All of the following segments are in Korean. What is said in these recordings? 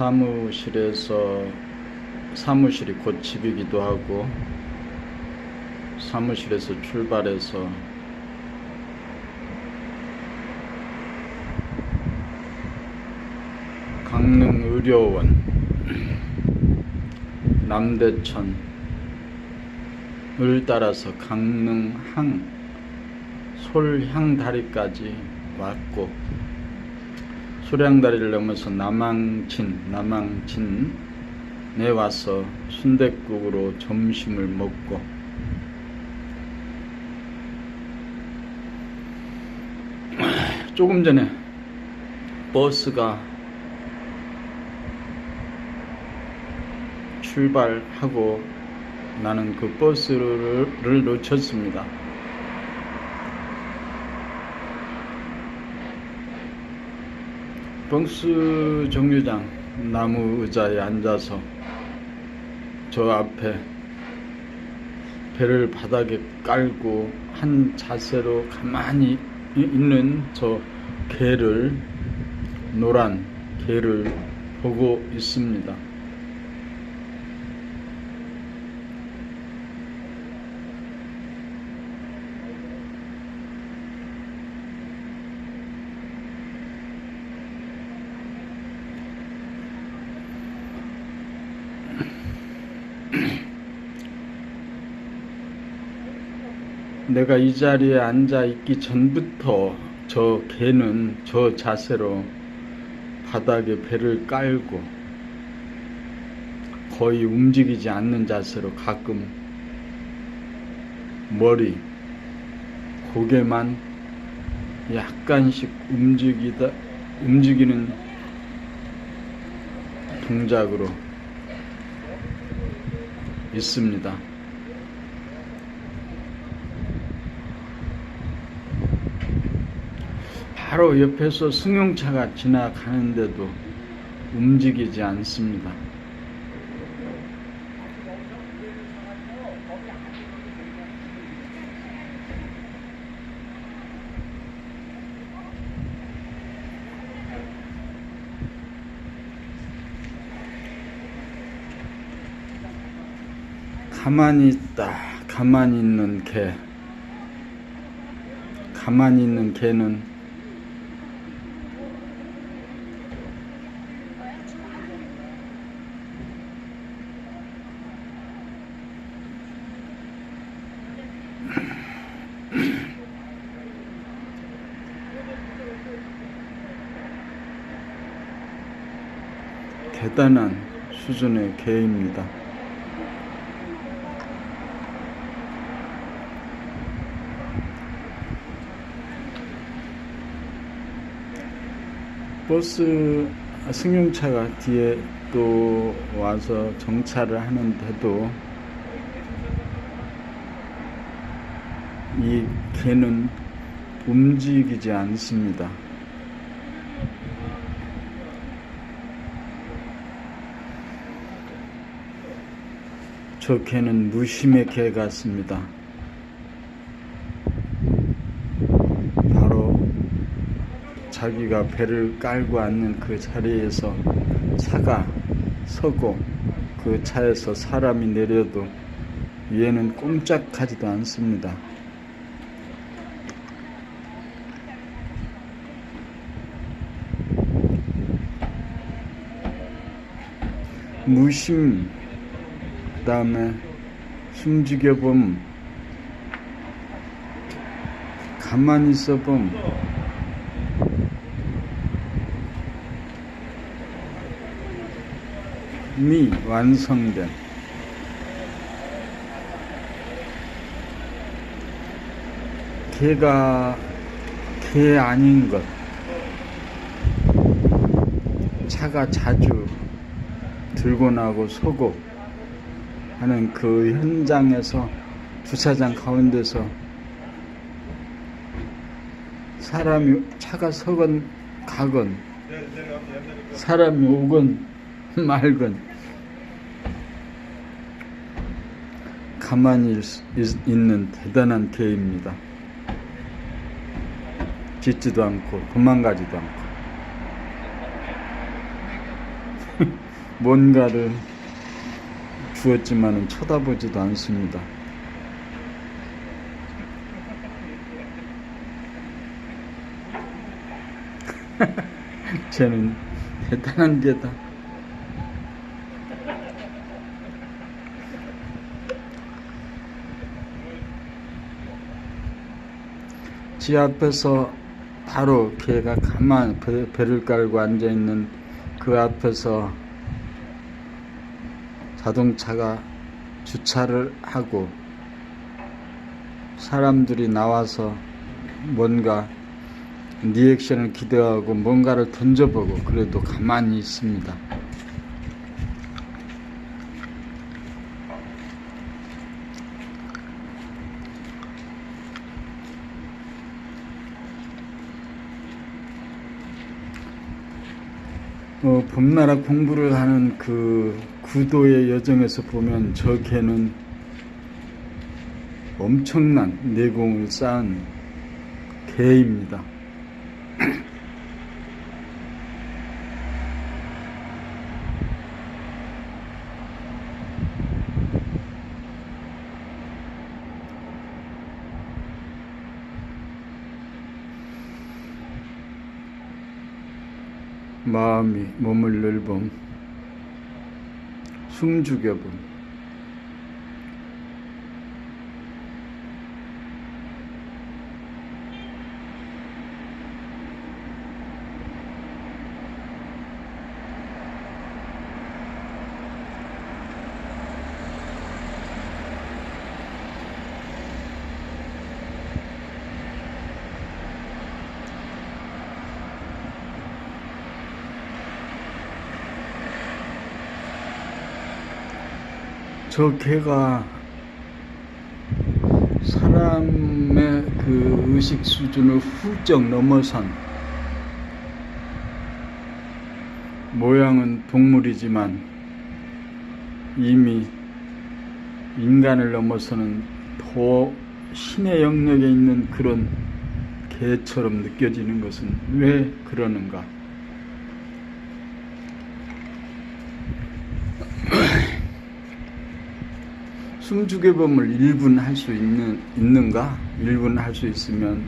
사무실에서 사무실이 곧 집이기도 하고 사무실에서 출발해서 강릉 의료원 남대천을 따라서 강릉항 솔향다리까지 왔고 소량다리를 넘어서 남항진 남항진에 와서 순댓국으로 점심을 먹고 조금 전에 버스가 출발하고 나는 그 버스를 놓쳤습니다. 버스 정류장 나무 의자에 앉아서 저 앞에 배를 바닥에 깔고 한 자세로 가만히 이- 있는 저 개를 노란 개를 보고 있습니다. 내가 이 자리에 앉아 있기 전부터 저 개는 저 자세로 바닥에 배를 깔고 거의 움직이지 않는 자세로 가끔 머리, 고개만 약간씩 움직이다, 움직이는 동작으로 있습니다. 바로 옆에서 승용차가 지나가는데도 움직이지 않습니다. 가만히 있다. 가만히 있는 개. 가만히 있는 개는 대단한 수준의 개입니다. 버스 아, 승용차가 뒤에 또 와서 정차를 하는데도 이 개는 움직이지 않습니다. 저 개는 무심의 개 같습니다. 바로 자기가 배를 깔고 앉는 그 자리에서 차가 서고 그 차에서 사람이 내려도 얘는 꼼짝하지도 않습니다. 무심 그 다음에 숨죽여봄 가만히 있어봄. 미 완성된. 개가 개 아닌 것. 차가 자주 들고 나고 서고 하는 그 현장에서 주차장 가운데서 사람이 차가 서건 가건 사람이 오건 말건 가만히 있는 대단한 개입니다. 짖지도 않고 도망가지도 않고 뭔가를 주었지만은 쳐다보지도 않습니다. 쟤는 대단한 개다. 지 앞에서 바로 걔가 가만 배, 배를 깔고 앉아 있는 그 앞에서 자동차가 주차를 하고 사람들이 나와서 뭔가 리액션을 기대하고 뭔가를 던져보고 그래도 가만히 있습니다. 어, 봄나라 공부를 하는 그 구도의 여정에서 보면 저 개는 엄청난 내공을 쌓은 개입니다. 마음이 몸을 넓음 숨 죽여봄 저 개가 사람의 그 의식 수준을 훌쩍 넘어선 모양은 동물이지만 이미 인간을 넘어서는 더 신의 영역에 있는 그런 개처럼 느껴지는 것은 왜 그러는가? 숨죽여봄을 1분 할 수 있는, 있는가? 1분 할 수 있으면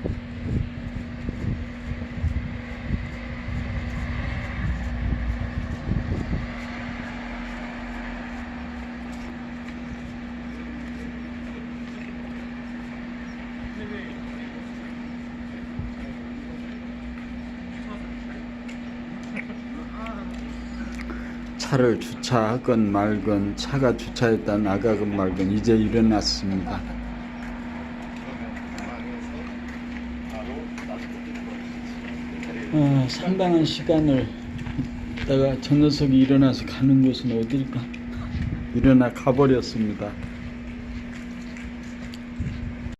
차를 주차하건 말건 차가 주차했다 나가건 말건 이제 일어났습니다. 어, 상당한 시간을 있다가 저 녀석이 일어나서 가는 곳은 어딜까? 일어나 가버렸습니다.